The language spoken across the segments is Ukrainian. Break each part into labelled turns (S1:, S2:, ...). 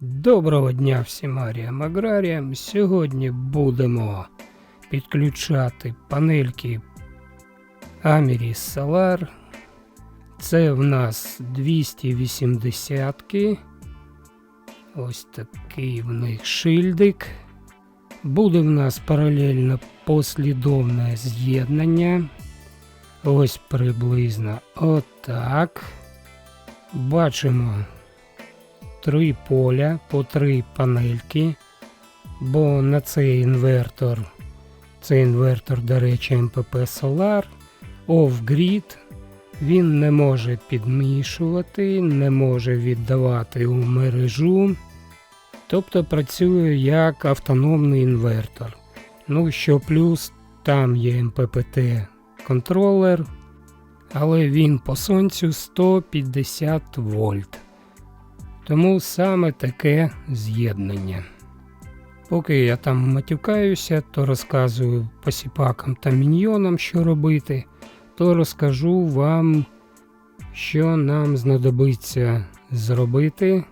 S1: Доброго дня всім агріям аграріям. Сьогодні будемо підключати панельки Amiris Solar. Це в нас 280-ки. Ось такий в них шильдик. Буде в нас паралельно послідовне з'єднання. Ось приблизно отак. Бачимо три поля по три панельки, бо на цей інвертор, це інвертор, до речі, МПП Solar, off-grid, він не може підмішувати, не може віддавати у мережу, тобто працює як автономний інвертор. Ну, що плюс, там є МППТ контролер, але він по сонцю 150 вольт. Тому саме таке з'єднання. Поки я там матюкаюся, то розказую посіпакам та міньйонам, що робити, то розкажу вам, що нам знадобиться зробити,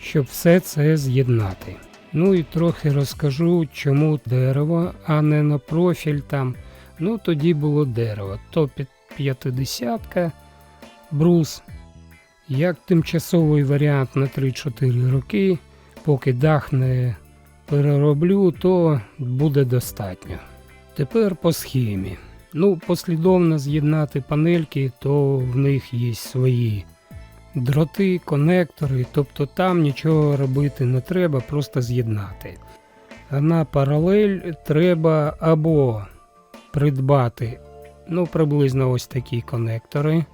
S1: щоб все це з'єднати. Ну і трохи розкажу, чому дерево, а не на профіль там. Ну тоді було дерево. То 50 брус як тимчасовий варіант на 3-4 роки, поки дах не перероблю, то буде достатньо. Тепер по схемі. Ну, послідовно з'єднати панельки, то в них є свої дроти, конектори, тобто там нічого робити не треба, просто з'єднати. А на паралель треба або придбати ну, приблизно ось такі конектори.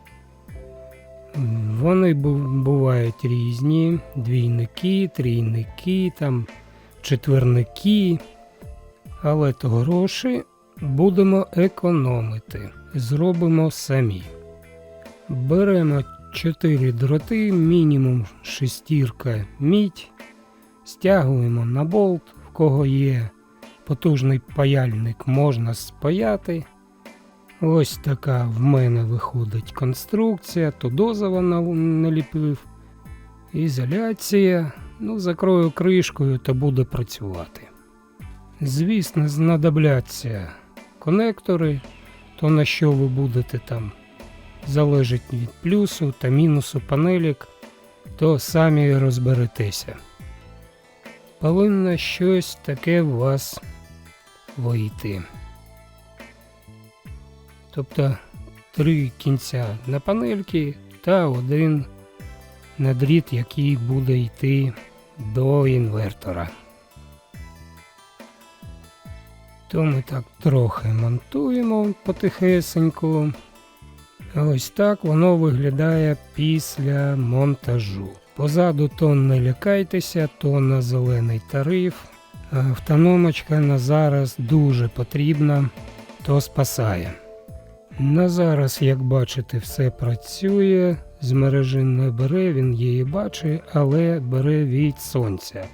S1: Вони бувають різні: двійники, трійники, там, четверники. Але то гроші будемо економити. Зробимо самі. Беремо 4 дроти, мінімум шестірка мідь. Стягуємо на болт, в кого є потужний паяльник, можна спаяти. Ось така в мене виходить конструкція, Тудозова на- наліпив. Ізоляція. Ну, закрою кришкою та буде працювати. Звісно, знадобляться конектори, то на що ви будете там залежить від плюсу та мінусу панелік, то самі розберетеся. Повинно щось таке у вас вийти. Тобто три кінця на панельки та один на дріт, який буде йти до інвертора. То ми так трохи монтуємо потихесеньку. Ось так воно виглядає після монтажу. Позаду то не лякайтеся, то на зелений тариф. Автономочка на зараз дуже потрібна, то спасає. На зараз, як бачите, все працює. З мережі не бере, він її бачить, але бере від сонця.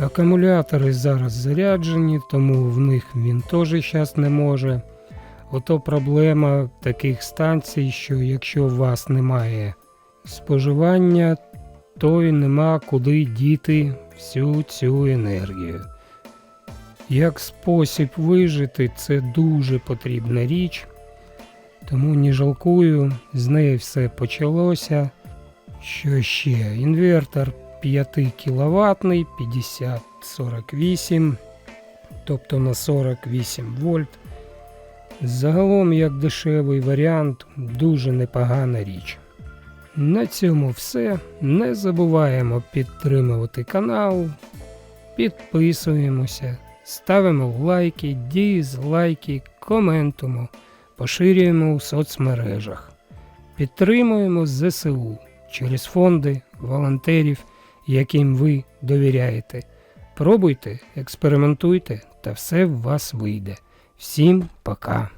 S1: Акумулятори зараз заряджені, тому в них він теж зараз не може. Ото проблема таких станцій, що якщо у вас немає споживання, то й нема куди діти всю цю енергію. Як спосіб вижити, це дуже потрібна річ. Тому не жалкую, з неї все почалося. Що ще? Інвертор 5 кВт, 50-48, тобто на 48 вольт. Загалом, як дешевий варіант, дуже непогана річ. На цьому все. Не забуваємо підтримувати канал, підписуємося, ставимо лайки, дізлайки, коментуємо поширюємо у соцмережах. Підтримуємо ЗСУ через фонди, волонтерів, яким ви довіряєте. Пробуйте, експериментуйте, та все в вас вийде. Всім пока!